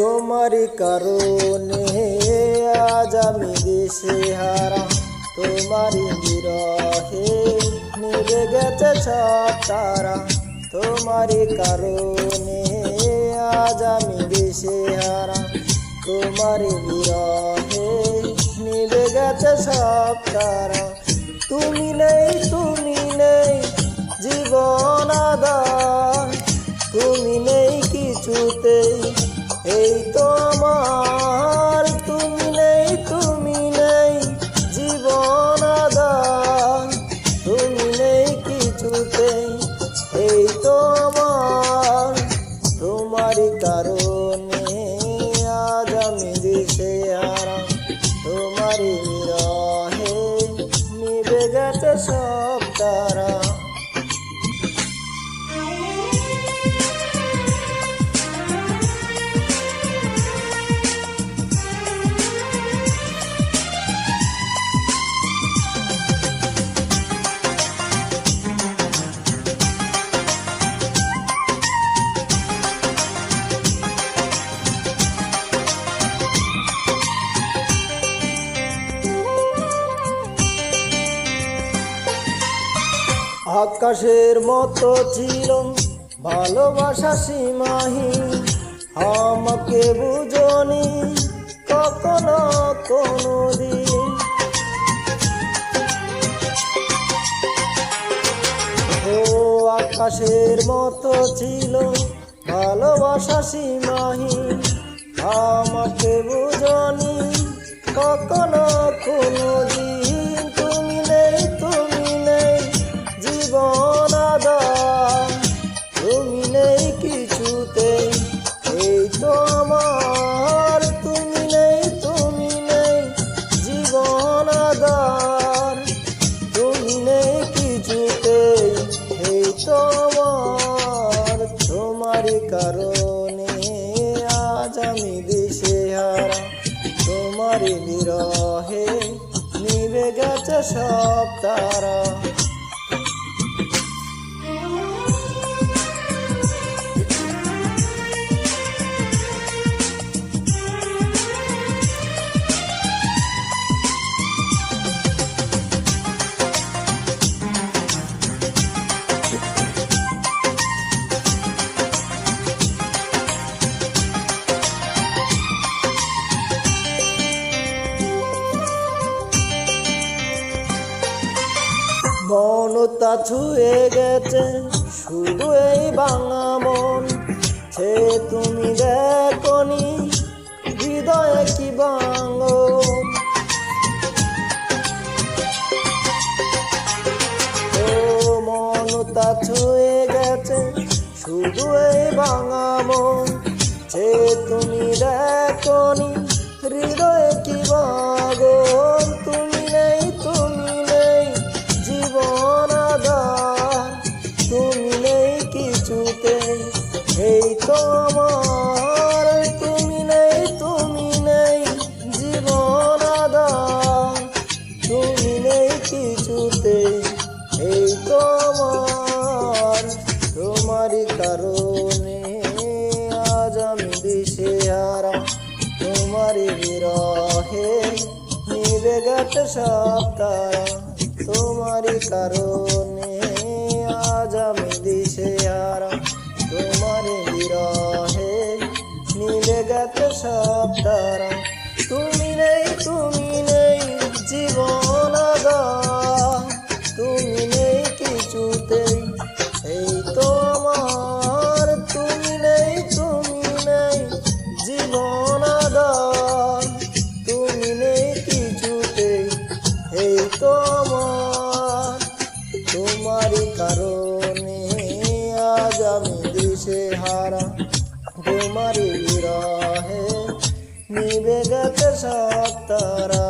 তোমারই কারণে আজ আমি দেশে হারা। তোমারই বিরহে নিভে গেছে তারা। তোমারই কারণে আজ আমি দেশে হারা। তোমারই বিরহে নিভে গেছে সব তারা। তুমি নেই তুমি নেই, জীবন আমার, তুমি নেই তুমি নেই, জীবন আদার তুমি নেই কিছুতেই, এই তো আমার। তোমারই কারণে আজ আমি দিশে হারা তোমারই রহে নিভে গেছে সব তারা। আকাশের মতো ছিল, ভালোবাসা সীমাহীন। আমাকে বুঝনি কখনো কোনো দিন ও আকাশের মতো ছিল, ভালোবাসা সীমাহীন। আমাকে বুঝনি কখনো কিছুতেই এই তো আমার, তুমি নেই তুমি নেই, জীবন আদার তুমি নেই কিছুতেই এই তো আমার তোমারই কারণে আজ আমি দিশে হারা। তোমারই বিরহে নিভে গেছে সব তারা। মনতা ছুঁয়ে গেছে, শুধু এই বাঙা মন। সে তুমি দেখনি, হৃদয়ে কি বাঙ ও মনতা ছুঁয়ে গেছে, শুধু এই বাঙা মন। সে তুমি দেখনি, হৃদয়ে কি বাগন দিশে হারা তোমারই বিরহে নিবে গেছে সব তারা তোমারই কারণে দিশে হারা তোমারই বিরহে নিবে গেছে সব তারা